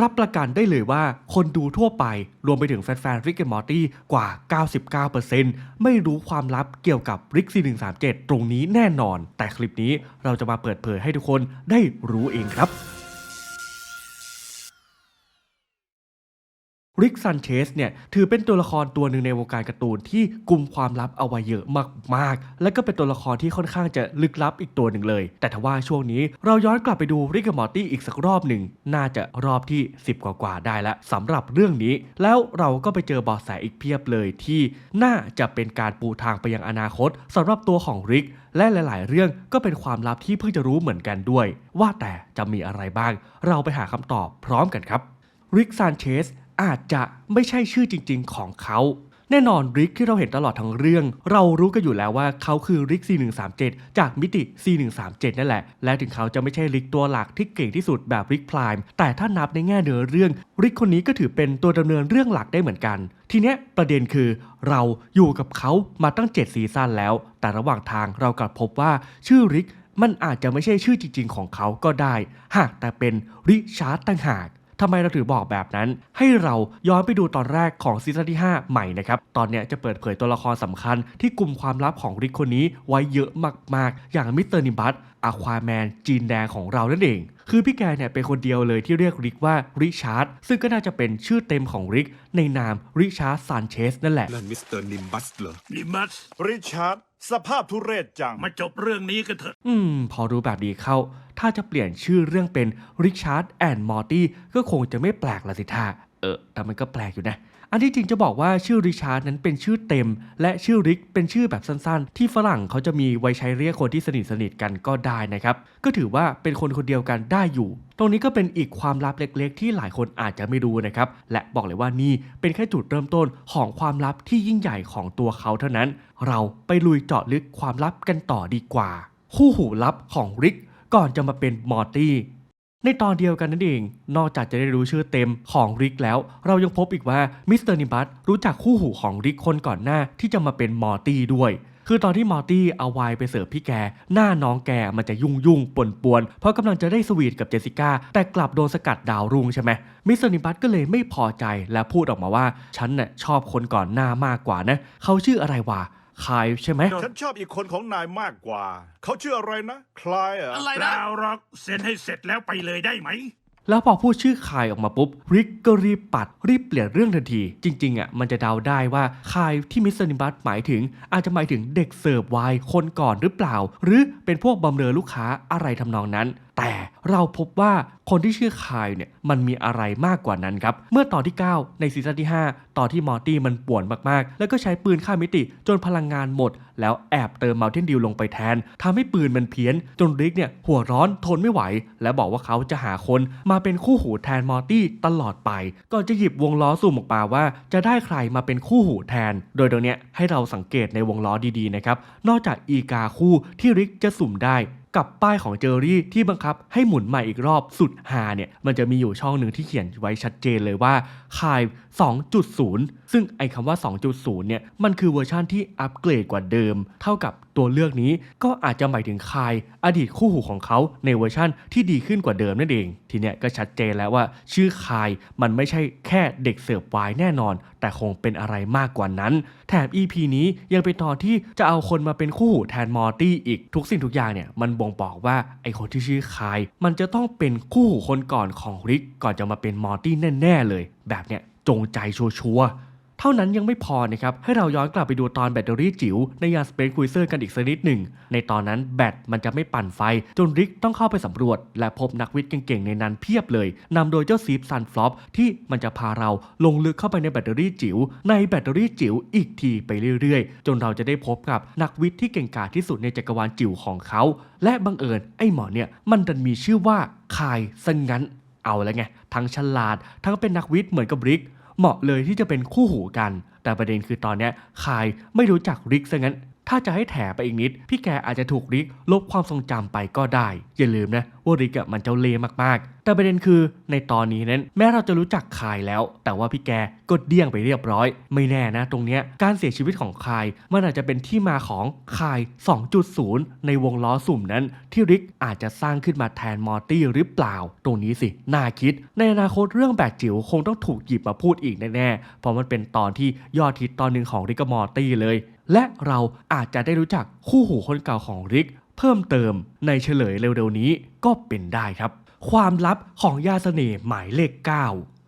รับประกันได้เลยว่าคนดูทั่วไปรวมไปถึงแฟนๆริกแอนมอร์ตี้กว่า 99%ไม่รู้ความลับเกี่ยวกับริกซี137 ตรงนี้แน่นอน แต่คลิปนี้เราจะมาเปิดเผยให้ทุกคนได้รู้เองครับ ริกซันเชสเนี่ยถือเป็นตัวละครตัวหนึ่งในวงการการ์ตูนที่กุมความลับเอาไว้เยอะมากๆ และก็เป็นตัวละครที่ค่อนข้างจะลึกลับอีกตัวหนึ่งเลย แต่ทว่าช่วงนี้เราย้อนกลับไปดูริกกับมอร์ตี้อีกสักรอบหนึ่ง น่าจะรอบที่ 10 กว่าๆได้แล้วสำหรับเรื่องนี้ แล้วเราก็ไปเจอเบาะแสอีกเพียบเลยที่น่าจะเป็นการปูทางไปยังอนาคตสำหรับตัวของริกและหลาย ๆ เรื่องก็เป็นความลับที่เพิ่งจะรู้เหมือนกันด้วย ว่าแต่จะมีอะไรบ้าง เราไปหาคำตอบพร้อมกันครับริกซานเชส อาจจะไม่ใช่ชื่อจริง ๆ ของเขาแน่นอนริกที่เราเห็นตลอดทั้งเรื่อง เรารู้กันอยู่แล้วว่าเขาคือริก C137 จากมิติ C137 นั่นแหละ และถึงเขาจะไม่ใช่ริกตัวหลักที่เก่งที่สุดแบบริกพลายแต่ถ้านับในแง่เนื้อเรื่อง ริกคนนี้ก็ถือเป็นตัวดำเนินเรื่องหลักได้เหมือนกัน ทีเนี้ยประเด็นคือเราอยู่กับเขามาตั้ง 7 ซีซั่นแล้ว แต่ระหว่างทางเรากลับพบว่าชื่อริกมันอาจจะไม่ใช่ชื่อจริง ๆ ของเขาก็ได้ หากแต่เป็นริชาร์ดต่างหาก ทำไมเราถือบอกแบบนั้น ให้เราย้อนไปดูตอนแรกของซีซั่นที่ 5 ใหม่นะครับ ตอนเนี้ยจะเปิดเผยตัวละครสำคัญที่กลุ่มความลับของริกคนนี้ไว้เยอะมากๆ อย่างมิสเตอร์นิบัสอะควาแมนจีนแดงของเรานั่นเอง คือพี่แกเนี่ยเป็นคนเดียวเลยที่เรียกริกว่าริชาร์ดซึ่งก็น่าจะเป็นชื่อเต็มของริกในนามริชาร์ดซานเชสนั่นแหละ นั่นมิสเตอร์นิมบัสเหรอนิมัสริชาร์ด สภาพทุเรศจัง มาจบเรื่องนี้กันเถอะ อืม พอรู้แบบนี้เข้า ถ้าจะเปลี่ยนชื่อเรื่องเป็นริชาร์ดแอนด์มอร์ตี้ก็คงจะไม่แปลกละสิท่าเออ แต่มันก็แปลกอยู่นะ อันที่จริงจะบอกว่าชื่อริชาร์ดนั้นเป็นชื่อเต็ม และชื่อริกเป็นชื่อแบบสั้นๆ ที่ฝรั่งเขาจะมีไว้ใช้เรียกคนที่สนิทสนิทๆกันก็ได้นะครับ ก็ถือว่าเป็นคนคนเดียวกันได้อยู่ ตรงนี้ก็เป็นอีกความลับเล็กๆ ที่หลายคนอาจจะไม่รู้นะครับ และบอกเลยว่านี่เป็นแค่จุดเริ่มต้นของความลับที่ยิ่งใหญ่ของตัวเขาเท่านั้น เราไปลุยเจาะลึกความลับกันต่อดีกว่า คู่หูลับของริกก่อนจะมาเป็นมอร์ตี้ ในตอนเดียวกันนั่นเอง นอกจากจะได้รู้ชื่อเต็มของริกแล้ว เรายังพบอีกว่ามิสเตอร์นิบัสรู้จักคู่หูของริกคนก่อนหน้าที่จะมาเป็นมอร์ตี้ด้วย คือตอนที่มอร์ตี้เอาไวน์ไปเสิร์ฟพี่แก หน้าน้องแกมันจะยุ่งยุ่งป่วนปวนๆเพราะกำลังจะได้สวีทกับเจสสิก้า แต่กลับโดนสกัดดาวรุ่งใช่ไหมมิสเตอร์นิบัสก็เลยไม่พอใจและพูดออกมาว่า ฉันน่ะชอบคนก่อนหน้ามากกว่านะ เขาชื่ออะไรวะ คายใช่ไหม ฉันชอบอีกคนของนายมากกว่า เขาชื่ออะไรนะ คลายเหรออะไรอนะดาวร็อกเซ็นให้เสร็จแล้วไปเลยได้ไหม แล้วพอพูดชื่อคายออกมาปุ๊บริกก็รีบปัดรีบเปลี่ยนเรื่องทันที จริง ๆอะมันจะเดาได้ว่าคายที่มิสเตอร์นิบัสหมายถึง อาจจะหมายถึงเด็กเสิร์ฟไวน์คนก่อนหรือเปล่า หรือเป็นพวกบำเรอลูกค้าอะไรทำนองนั้น แต่เราพบว่าคนที่ชื่อคายเนี่ยมันมีอะไรมากกว่านั้นครับ เมื่อตอนที่ 9 ในซีซั่นที่ 5 ตอนที่มอร์ตี้มันป่วนมากๆ แล้วก็ใช้ปืนฆ่ามิติจนพลังงานหมด แล้วแอบเติมเมัลเทนดิวลงไปแทนทำให้ปืนมันเพี้ยน จนริกเนี่ยหัวร้อนทนไม่ไหว และบอกว่าเขาจะหาคนมาเป็นคู่หูแทนมอร์ตี้ตลอดไป ก่อนจะหยิบวงล้อสุ่มออกมาว่า จะได้ใครมาเป็นคู่หูแทน โดยตรงเนี้ยให้เราสังเกตในวงล้อดีๆนะครับนอกจากอีกาคู่ที่ริกจะสุ่มได้ กับป้ายของเจอรี่ที่บังคับให้หมุนใหม่อีกรอบสุดฮาเนี่ยมันจะมีอยู่ช่องหนึ่งที่เขียนไว้ชัดเจนเลยว่าคาย 2.0 ซึ่งไอ้คำว่า 2.0 เนี่ยมันคือเวอร์ชั่นที่อัปเกรดกว่าเดิม เท่ากับตัวเลือกนี้ก็อาจจะหมายถึงคายอดีตคู่หูของเขาในเวอร์ชั่นที่ดีขึ้นกว่าเดิมนั่นเอง ทีเนี้ยก็ชัดเจนแล้วว่า ชื่อคายมันไม่ใช่แค่เด็กเสิร์ฟวน์แน่นอน แต่คงเป็นอะไรมากกว่านั้น แถม EP นี้ยังเป็นตอนที่จะเอาคนมาเป็นคู่หูแทนมอร์ตี้อีกทุกสิ่งทุกอย่างเนี่ยมันบ่งบอกว่าไอคนที่ชื่อคาย มันจะต้องเป็นคู่หูคนก่อนของริกก่อนจะมาเป็นมอร์ตี้แน่ ๆ เลย แบบเนี้ยจงใจชัวร์ เท่านั้นยังไม่พอนะครับ ให้เราย้อนกลับไปดูตอนแบตเตอรี่จิ๋วในยานสเปซคุยเซอร์กันอีกสักนิดหนึ่ง ในตอนนั้นแบตมันจะไม่ปั่นไฟ จนริกต้องเข้าไปสำรวจ และพบนักวิทย์เก่งๆ ในนั้นเพียบเลยนำโดยเจ้าซีฟซันฟลอปที่มันจะพาเราลงลึกเข้าไปในแบตเตอรี่จิ๋วในแบตเตอรี่จิ๋วอีกทีไปเรื่อยๆ จนเราจะได้พบกับนักวิทย์ที่เก่งกาจที่สุดในจักรวาลจิ๋วของเขา และบังเอิญไอ้หมอเนี่ยมันดันมีชื่อว่าคายซะงงั้นเอาแล้วไงทั้งฉลาด ทั้งเป็นนักวิทย์เหมือนกับริก เหมาะเลยที่จะเป็นคู่หูกัน แต่ประเด็นคือตอนนี้คายไม่รู้จักริกซะงั้น ถ้าจะให้แถไปอีกนิด พี่แกอาจจะถูกริกลบความทรงจำไปก็ได้ อย่าลืมนะว่าริกอะมันเจ้าเล่ห์มากๆแต่ประเด็นคือในตอนนี้นั้นแม้เราจะรู้จักคายแล้ว แต่ว่าพี่แกก็เดี้ยงไปเรียบร้อย ไม่แน่นะ ตรงเนี้ยการเสียชีวิตของคายมันอาจจะเป็นที่มาของคาย 2.0 ในวงล้อสุ่มนั้น ที่ริกอาจจะสร้างขึ้นมาแทนมอร์ตี้หรือเปล่า ตรงนี้สิน่าคิด ในอนาคตเรื่องแบกจิ๋วคงต้องถูกหยิบมาพูดอีกแน่ๆเพราะมันเป็นตอนที่ยอดฮิตตอนหนึ่งของริกกับมอร์ตี้เลย และเราอาจจะได้รู้จักคู่หูคนเก่าของริก เพิ่มเติมในเฉลยเร็วๆนี้ก็เป็นได้ครับ ความลับของยาเสน่ห์หมายเลข 9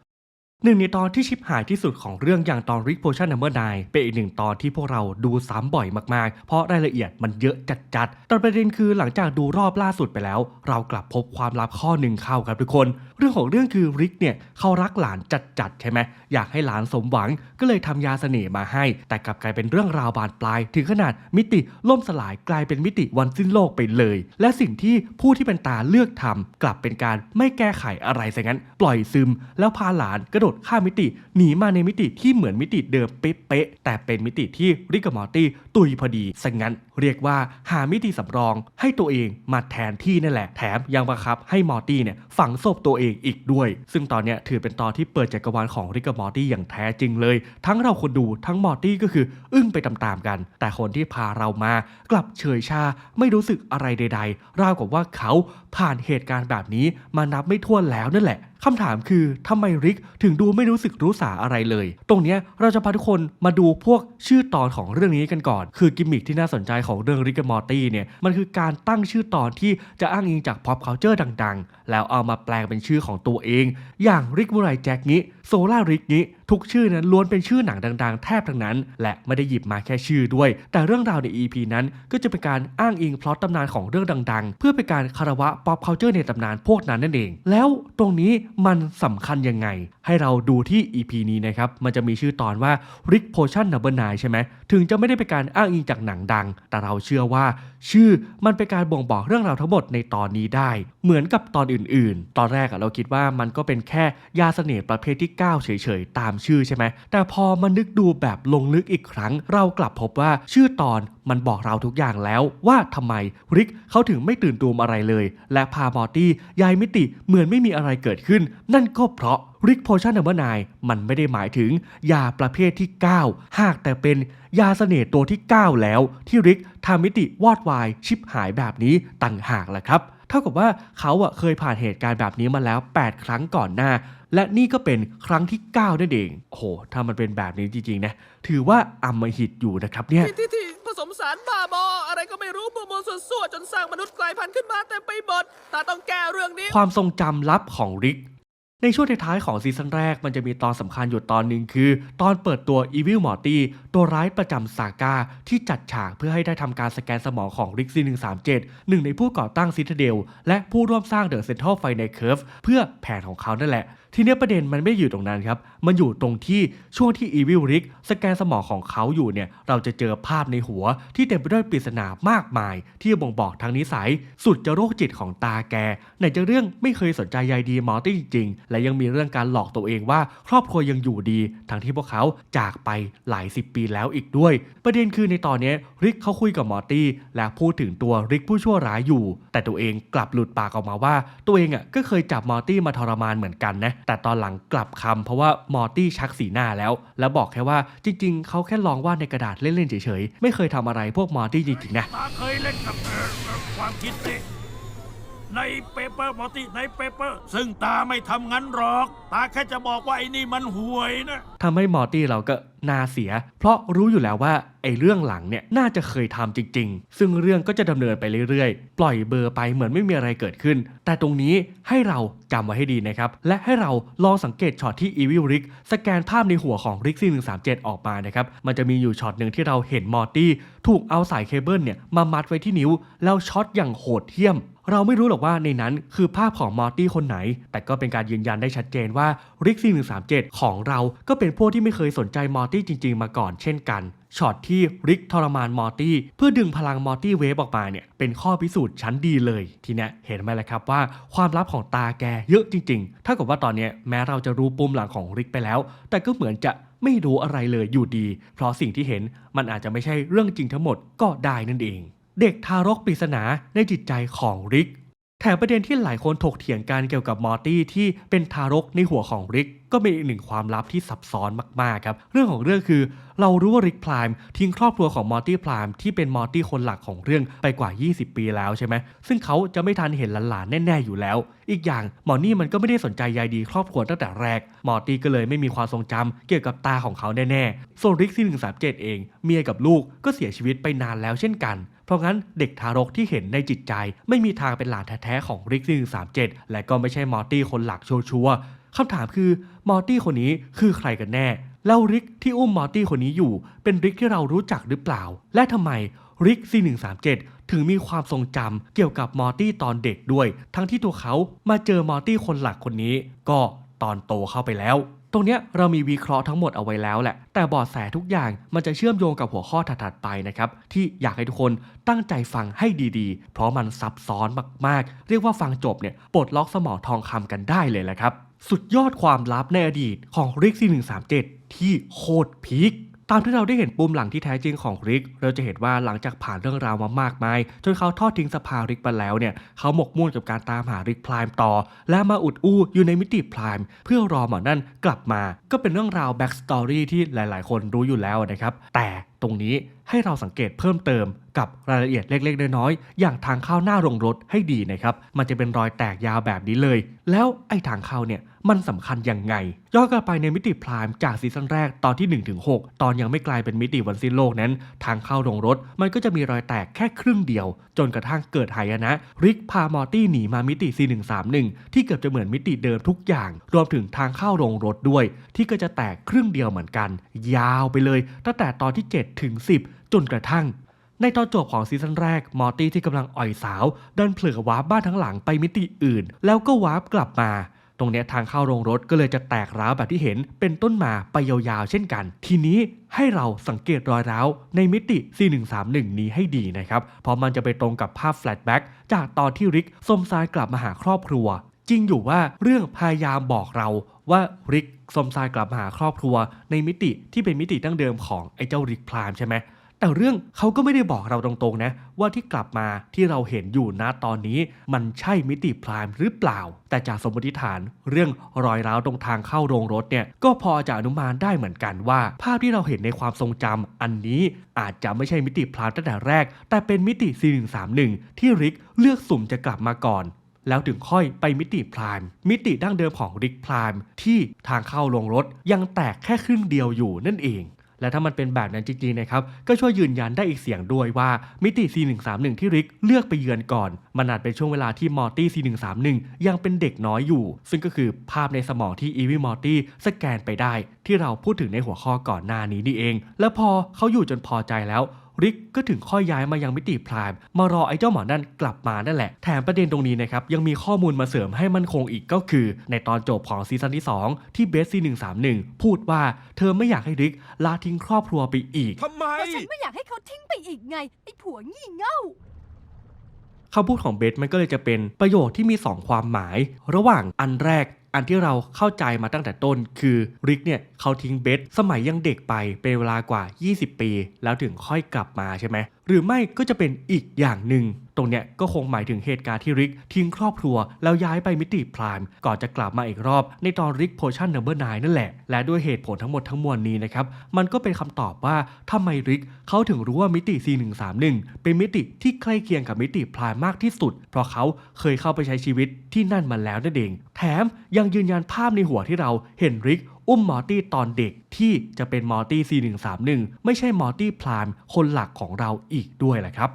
หนึ่งในตอนที่ชิบหายที่สุดของเรื่องอย่างตอน Rick Potion Number 9เป็นอีกหนึ่งตอนที่พวกเราดูซ้ำบ่อยมากๆ เพราะรายละเอียดมันเยอะจัดๆ แต่ประเด็นคือหลังจากดูรอบล่าสุดไปแล้ว เรากลับพบความลับข้อหนึ่งเข้าครับทุกคน เรื่องของเรื่องคือริกเนี่ยเขารักหลานจัดๆใช่ไหมอยากให้หลานสมหวังก็เลยทำยาเสน่ห์มาให้ แต่กลับกลายเป็นเรื่องราวบานปลาย ถึงขนาดมิติล่มสลายกลายเป็นมิติวันสิ้นโลกไปเลย และสิ่งที่ผู้ที่เป็นตาเลือกทำกลับเป็นการไม่แก้ไขอะไรซะงั้น ปล่อยซึม แล้วพาหลานกระโดดข้ามมิติหนีมาในมิติที่เหมือนมิติเดิมเป๊ะๆแต่เป็นมิติที่ริกกับมอร์ตี้ตุยพอดีซะงั้นเรียกว่าหามิติสำรองให้ตัวเองมาแทนที่นั่นแหละแถมยังบังคับให้มอร์ตี้เนี่ยฝังศพตัวเองอีกด้วย ซึ่งตอนนี้ถือเป็นตอนที่เปิดจักรวาลของริกกับมอร์ตี้อย่างแท้จริงเลย ทั้งเราคนดูทั้งมอร์ตี้ก็คืออึ้งไปตามๆกัน แต่คนที่พาเรามากลับเฉยชาไม่รู้สึกอะไรใดๆราวกับว่าเขาผ่านเหตุการณ์แบบนี้มานับไม่ถ้วนแล้วนั่นแหละ คำถามคือทำไมริกถึงดูไม่รู้สึกรู้สาอะไรเลย ตรงเนี้ยเราจะพาทุกคนมาดูพวกชื่อตอนของเรื่องนี้กันก่อน คือกิมมิคที่น่าสนใจของเรื่องริกกับมอร์ตี้เนี่ยมันคือการตั้งชื่อตอนที่จะอ้างอิงจาก pop culture ดังๆ แล้วเอามาแปลงเป็นชื่อของตัวเอง อย่างริกบูไรแจ็คนี้โซล่าริกนี้ทุกชื่อนั้นล้วนเป็นชื่อหนังดัง ๆ แทบทั้งนั้น และไม่ได้หยิบมาแค่ชื่อด้วย แต่เรื่องราวใน EP นั้นก็จะเป็นการอ้างอิงพล็อตตำนานของเรื่องดัง ๆ เพื่อเป็นการคารวะ pop culture ในตำนานพวกนั้นนั่นเอง แล้วตรงนี้มันสำคัญยังไง ให้เราดูที่ EP นี้นะครับ มันจะมีชื่อตอนว่า Rick Potion Number 9ใช่ไหมถึงจะไม่ได้เป็นการอ้างอิงจากหนังดัง แต่เราเชื่อว่า ชื่อมันเป็นการบ่งบอกเรื่องราวทั้งหมดในตอนนี้ได้ เหมือนกับตอนอื่น ๆ ตอนแรกอะเราคิดว่ามันก็เป็นแค่ยาเสน่ห์ประเภทที่9 เฉยๆ ตามชื่อใช่ไหม แต่พอมานึกดูแบบลงลึกอีกครั้ง เรากลับพบว่าชื่อตอนมันบอกเราทุกอย่างแล้วว่าทำไมริกเขาถึงไม่ตื่นตูมอะไรเลย และพามอร์ตี้ย้ายมิติเหมือนไม่มีอะไรเกิดขึ้น นั่นก็เพราะริกโพชั่นนัมเบอร์นมันไม่ได้หมายถึงยาประเภทที่ 9 หากแต่เป็นยาเสน่ห์ตัวที่ 9 แล้ว ที่ริกทำมิติวอดวายชิบหายแบบนี้ต่างหากแหละครับ เท่ากับว่าเขาอะเคยผ่านเหตุการณ์แบบนี้มาแล้ว 8 ครั้งก่อนหน้า และนี่ก็เป็นครั้งที่ 9 นั่นเองโอ้โหถ้ามันเป็นแบบนี้จริงๆนะถือว่าอำมหิตอยู่นะครับเนี่ยที่ที่ที่ผสมสารบ้าบออะไรก็ไม่รู้มัวมัวสั่วๆจนสร้างมนุษย์กลายพันธุ์ขึ้นมาเต็มไปหมดตาต้องแก้เรื่องนี้ ความทรงจำลับของริก ในช่วงท้ายๆของซีซั่นแรกมันจะมีตอนสำคัญอยู่ตอนหนึ่งคือ ตอนเปิดตัวอีวิลมอร์ตี้ตัวร้ายประจำซาก้าที่จัดฉากเพื่อให้ได้ทำการสแกนสมองของริกซี่137 หนึ่งในผู้ก่อตั้งซิตาเดลและผู้ร่วมสร้างเดอะเซ็นทรัลไฟในเคิร์ฟเพื่อแผนของเขานั่นแหละ ทีนี้ประเด็นมันไม่อยู่ตรงนั้นครับ มันอยู่ตรงที่ช่วงที่ Evil Rick สแกนสมองของเขาอยู่เนี่ย เราจะเจอภาพในหัวที่เต็มไปด้วยปริศนามากมาย ที่บ่งบอกทางนิสัย สุดจะโรคจิตของตาแกไหนจะเรื่องไม่เคยสนใจใยดีมอร์ตี้จริงๆ และยังมีเรื่องการหลอกตัวเองว่า ครอบครัวยังอยู่ดี ทั้งที่พวกเขาจากไปหลายสิบปีแล้วอีกด้วย ประเด็นคือในตอนนี้ริกเขาคุยกับมอร์ตี้และพูดถึงตัวริกผู้ชั่วร้ายอยู่ แต่ตัวเองกลับหลุดปากออกมาว่า ตัวเองอะก็เคยจับมอร์ตี้มาทรมานเหมือนกันนะแต่ตอนหลังกลับคำเพราะว่ามอร์ตี้ชักสีหน้าแล้ว แล้วบอกแค่ว่าจริง ๆ เขาแค่ลองวาดในกระดาษเล่นๆเฉยๆ ไม่เคยทำอะไรพวกมอร์ตี้จริงๆนะตาเคยเล่นกับความคิดสิ ในเปเปอร์มอตี้ในเปเปอร์ ซึ่งตาไม่ทำงั้นหรอก ตาแค่จะบอกว่าไอ้นี่มันห่วยนะ ทำให้มอร์ตี้เราก็น่าเสีย เพราะรู้อยู่แล้วว่าไอ้เรื่องหลังเนี่ยน่าจะเคยทำจริง ๆ ซึ่งเรื่องก็จะดำเนินไปเรื่อยๆ ปล่อยเบอร์ไปเหมือนไม่มีอะไรเกิดขึ้น แต่ตรงนี้ให้เราจำไว้ให้ดีนะครับ และให้เราลองสังเกตช็อตที่ Evil Rick สแกนภาพในหัวของ Rick 137ออกมานะครับ มันจะมีอยู่ช็อตหนึ่งที่เราเห็นมอร์ตี้ถูกเอาสายเคเบิลเนี่ยมามัดไว้ที่นิ้ว แล้วช็อตอย่างโหดเหี้ยม เราไม่รู้หรอกว่าในนั้นคือภาพของมอร์ตี้คนไหน แต่ก็เป็นการยืนยันได้ชัดเจนว่าริกซี่137ของเราก็เป็นพวกที่ไม่เคยสนใจมอร์ตี้จริง ๆ มาก่อนเช่นกันช็อตที่ริกทรมานมอร์ตี้เพื่อดึงพลังมอร์ตี้เวฟออกมาเนี่ยเป็นข้อพิสูจน์ชั้นดีเลย ทีเนี้ยเห็นไหมล่ะครับว่าความลับของตาแกเยอะจริงๆ ถ้ากับว่าตอนเนี้ยแม้เราจะรู้ปุ่มหลังของริกไปแล้ว แต่ก็เหมือนจะไม่รู้อะไรเลยอยู่ดี เพราะสิ่งที่เห็นมันอาจจะไม่ใช่เรื่องจริงทั้งหมดก็ได้นั่นเอง เด็กทารกปริศนาในจิตใจของริก แถมประเด็นที่หลายคนถกเถียงกันเกี่ยวกับมอร์ตี้ที่เป็นทารกในหัวของริก ก็เป็นอีกหนึ่งความลับที่ซับซ้อนมากๆครับ เรื่องของเรื่องคือ เรารู้ว่าริกพลายทิ้งครอบครัวของมอร์ตี้พลายที่เป็นมอร์ตี้คนหลักของเรื่องไปกว่า 20 ปีแล้วใช่ไหมซึ่งเขาจะไม่ทันเห็นหลานๆแน่ๆอยู่แล้ว อีกอย่างหมอนี่มันก็ไม่ได้สนใจใยดีครอบครัวตั้งแต่แรก มอร์ตี้ก็เลยไม่มีความทรงจำเกี่ยวกับตาของเขาแน่ๆส่วนริกที่137เอง เมียกับลูกก็เสียชีวิตไปนานแล้วเช่นกัน ราะงั้นเด็กทารกที่เห็นในจิตใจ ไม่มีทางเป็นหลานแท้ๆของริกที่137และก็ไม่ใช่มอร์ตี้คนหลักชัวร์ๆคำถามคือมอร์ตี้คนนี้คือใครกันแน่แล้วริกที่อุ้มมอร์ตี้คนนี้อยู่ เป็นริกที่เรารู้จักหรือเปล่า และทำไมริก C137 ถึงมีความทรงจำเกี่ยวกับมอร์ตี้ตอนเด็กด้วย ทั้งที่ตัวเขามาเจอมอร์ตี้คนหลักคนนี้ ก็ตอนโตเข้าไปแล้ว ตรงเนี้ยเรามีวิเคราะห์ทั้งหมดเอาไว้แล้วแหละ แต่บอดแสทุกอย่างมันจะเชื่อมโยงกับหัวข้อถัดๆไปนะครับ ที่อยากให้ทุกคนตั้งใจฟังให้ดีๆ เพราะมันซับซ้อนมากๆ เรียกว่าฟังจบเนี่ยปลดล็อกสมองทองคำกันได้เลยแหละครับ สุดยอดความลับในอดีตของริกซี่137 ที่โคตรพีค ตามที่เราได้เห็นปุ่มหลังที่แท้จริงของริก เราจะเห็นว่าหลังจากผ่านเรื่องราวมามากมาย จนเขาทอดทิ้งสภาริกไปแล้วเนี่ยเขาหมกมุ่นกับการตามหาริกพลายต่อ และมาอุดอู้อยู่ในมิติพลายเพื่อรอหมอนั่นกลับมา ก็เป็นเรื่องราวแบ็กสตอรี่ที่หลาย ๆ คนรู้อยู่แล้วนะครับแต่ตรงนี้ให้เราสังเกตเพิ่มเติมกับรายละเอียดเล็ก ๆ น้อยๆอย่างทางเข้าหน้าโรงรถให้ดีนะครับ มันจะเป็นรอยแตกยาวแบบนี้เลย แล้วไอ้ทางเข้าเนี่ย มันสำคัญยังไง ย้อนกลับไปในมิติพรายจากซีซั่นแรกตอนที่ 1-6 ตอนยังไม่กลายเป็นมิติวันสิ้นโลกนั้น ทางเข้าโรงรถมันก็จะมีรอยแตกแค่ครึ่งเดียว จนกระทั่งเกิดหายนะ ริกพามอร์ตี้หนีมามิติ C131 ที่เกือบจะเหมือนมิติเดิมทุกอย่าง รวมถึงทางเข้าโรงรถด้วย ที่ก็จะแตกครึ่งเดียวเหมือนกัน ยาวไปเลย ตั้งแต่ตอนที่ 7 ถึง 10 จนกระทั่งในตอนจบของซีซั่นแรก มอร์ตี้ที่กำลังอ่อยสาว ดันเผลอวาร์ปบ้านทั้งหลังไปมิติอื่น แล้วก็วาร์ปกลับมา รงนี้ทางเข้าโรงรถก็เลยจะแตกร้าวแบบที่เห็นเป็นต้นมาไปยาวๆเช่นกัน ทีนี้ให้เราสังเกตรอยร้าวในมิติ C131 นี้ให้ดีนะครับ เพราะมันจะไปตรงกับภาพแฟลชแบ็กจากตอนที่ริกสมซายกลับมาหาครอบครัว จริงอยู่ว่าเรื่องพยายามบอกเราว่าริกสมซายกลับมาหาครอบครัว ในมิติที่เป็นมิติดั้งเดิมของไอ้เจ้าริกพลามใช่ไหม แต่เรื่องเขาก็ไม่ได้บอกเราตรงๆนะ ว่าที่กลับมาที่เราเห็นอยู่นะตอนนี้ มันใช่มิติพรามหรือเปล่า แต่จากสมมติฐานเรื่องรอยร้าวตรงทางเข้าโรงรถเนี่ยก็พอจะอนุมานได้เหมือนกันว่า ภาพที่เราเห็นในความทรงจำอันนี้อาจจะไม่ใช่มิติพรามตั้งแต่แรก แต่เป็นมิติ C131 ที่ริกเลือกสุ่มจะกลับมาก่อนแล้วถึงค่อยไปมิติพรามมิติดั้งเดิมของริกพรามที่ทางเข้าโรงรถยังแตกแค่ครึ่งเดียวอยู่นั่นเอง และถ้ามันเป็นแบบนั้นจริงๆนะครับก็ช่วยยืนยันได้อีกเสียงด้วยว่ามิติ C131 ที่ริกเลือกไปเยือนก่อน มันอาจเป็นช่วงเวลาที่มอร์ตี้ C131 ยังเป็นเด็กน้อยอยู่ ซึ่งก็คือภาพในสมองที่อีวิมอร์ตี้สแกนไปได้ ที่เราพูดถึงในหัวข้อก่อนหน้านี้นี่เอง แล้วพอเขาอยู่จนพอใจแล้ว ริกก็ถึงค่อยย้ายมายังมิติพรามมารอไอ้เจ้าหมอนั่นกลับมานั่นแหละ แถมประเด็นตรงนี้นะครับยังมีข้อมูลมาเสริมให้มันคงอีกก็คือ ในตอนจบของซีซั่นที่ 2 ที่เบสซี131พูดว่าเธอไม่อยากให้ริกลาทิ้งครอบครัวไปอีกทำไม ก็ฉันไม่อยากให้เขาทิ้งไปอีกไงไอ้ผัวงี่เง่า คำพูดของเบสมันก็เลยจะเป็นประโยชน์ที่มี 2 ความหมาย ระหว่างอันแรก อันที่เราเข้าใจมาตั้งแต่ต้น คือริกเนี่ยเขาทิ้งเบสสมัยยังเด็กไปเป็นเวลากว่า 20 ปี แล้วถึงค่อยกลับมาใช่ไหมหรือไม่ก็จะเป็นอีกอย่างหนึ่ง ตรงเนี้ยก็คงหมายถึงเหตุการณ์ที่ริก ทิ้งครอบครัว แล้วย้ายไปมิติพรามก่อนจะกลับมาอีกรอบ ในตอนริกโพชั่นนัมเบอร์นนั่นแหละ และด้วยเหตุผลทั้งหมดทั้งมวลนี้นะครับ มันก็เป็นคำตอบว่าทำไมริกเขาถึงรู้ว่ามิติ C131 เป็นมิติที่ใกล้เคียงกับมิติพรามมากที่สุด เพราะเขาเคยเข้าไปใช้ชีวิตที่นั่นมาแล้วนั่นเอง แถมยังยืนยันภาพในหัวที่เราเห็นริกอุ้มมอร์ตี้ตอนเด็กที่จะเป็นมอร์ตี้ C131 ไม่ใช่มอร์ตี้พรามคนหลักของเราอีกด้วยแหละครับ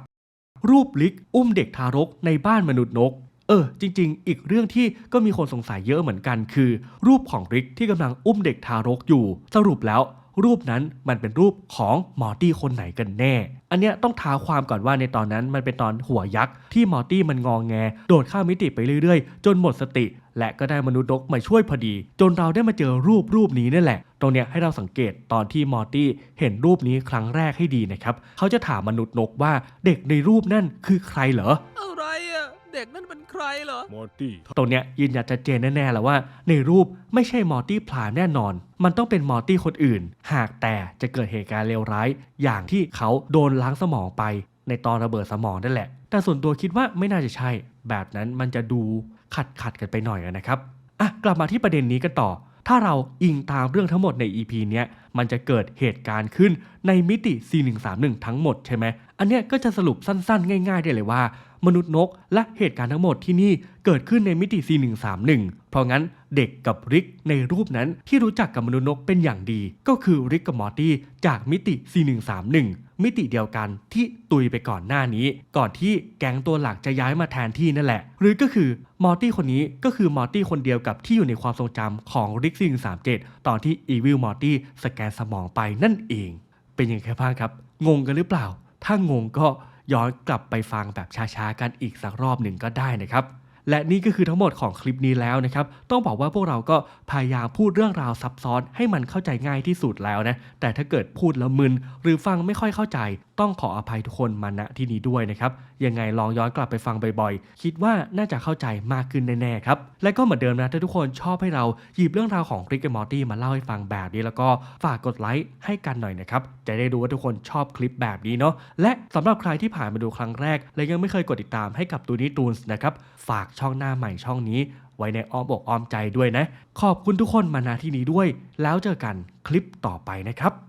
รูปลิกอุ้มเด็กทารกในบ้านมนุษย์นกเออจริง ๆ อีกเรื่องที่ก็มีคนสงสัยเยอะเหมือนกันคือ รูปของริกที่กำลังอุ้มเด็กทารกอยู่ สรุปแล้ว รูปนั้นมันเป็นรูปของมอร์ตี้คนไหนกันแน่ อันเนี้ยต้องท้าความก่อนว่าในตอนนั้นมันเป็นตอนหัวยักษ์ที่มอร์ตี้มันงองแง โดดข้ามมิติไปเรื่อยๆ จนหมดสติ และก็ได้มนุษย์นกมาช่วยพอดี จนเราได้มาเจอรูปรูปนี้นั่แหละ ตรงเนี้ยให้เราสังเกตตอนที่มอร์ตี้เห็นรูปนี้ครั้งแรกให้ดีนะครับ เขาจะถามมนุษย์นกว่าเด็กในรูปนั่นคือใครเหรออะไร ด็กนั่นเป็นใครเหรอ มอร์ตี้ ตรงเนี้ยยืนยันชัดเจนแน่ๆแล้วว่า ในรูปไม่ใช่มอร์ตี้พลามแน่นอน มันต้องเป็นมอร์ตี้คนอื่น หากแต่จะเกิดเหตุการณ์เลวร้าย อย่างที่เขาโดนล้างสมองไป ในตอนระเบิดสมองนั่นแหละ แต่ส่วนตัวคิดว่าไม่น่าจะใช่ แบบนั้นมันจะดูขัดขัดๆกันไปหน่อยนะครับอะกลับมาที่ประเด็นนี้กันต่อ ถ้าเราอิงตามเรื่องทั้งหมดใน EP เนี้ยมันจะเกิดเหตุการณ์ขึ้นในมิติ4131 ทั้งหมดใช่ไหม อันเนี้ยก็จะสรุปสั้นๆ ง่ายๆได้เลยว่า มนุษย์นก และเหตุการณ์ทั้งหมดที่นี่เกิดขึ้นในมิติ 4131 เพราะงั้นเด็กกับริกในรูปนั้นที่รู้จักกับมนุษย์นกเป็นอย่างดี ก็คือริกกับมอร์ตี้จากมิติ 4131 มิติเดียวกันที่ตุยไปก่อนหน้านี้ ก่อนที่แก๊งตัวหลักจะย้ายมาแทนที่นั่นแหละ หรือก็คือมอร์ตี้คนนี้ก็คือมอร์ตี้คนเดียวกับที่อยู่ในความทรงจำของริก4137 ตอนที่อีวิลมอร์ตี้สแกนสมองไปนั่นเอง เป็นยังไงบ้างครับ งงกันหรือเปล่า ถ้างงก็ ย้อนกลับไปฟังแบบช้าๆกันอีกสักรอบหนึ่งก็ได้นะครับ และนี่ก็คือทั้งหมดของคลิปนี้แล้วนะครับ ต้องบอกว่าพวกเราก็พยายามพูดเรื่องราวซับซ้อนให้มันเข้าใจง่ายที่สุดแล้วนะ แต่ถ้าเกิดพูดแล้วมึนหรือฟังไม่ค่อยเข้าใจ ต้องขออภัยทุกคนมาณที่นี้ด้วยนะครับ ยังไงลองย้อนกลับไปฟังบ่อยๆ คิดว่าน่าจะเข้าใจมากขึ้นแน่ๆครับ และก็เหมือนเดิมนะถ้าทุกคนชอบให้เราหยิบเรื่องราวของริกกับมอร์ตี้มาเล่าให้ฟังแบบนี้แล้วก็ฝากกดไลค์ให้กันหน่อยนะครับ จะได้รู้ว่าทุกคนชอบคลิปแบบนี้เนาะ และสำหรับใครที่ผ่านมาดูครั้งแรก และยังไม่เคยกดติดตามให้กับตูนี้ตูนส์นะครับ ฝากช่องหน้าใหม่ช่องนี้ ไว้ในอ้อมอกอ้อมใจด้วยนะ ขอบคุณทุกคนมาณที่นี้ด้วย แล้วเจอกันคลิปต่อไปนะครับ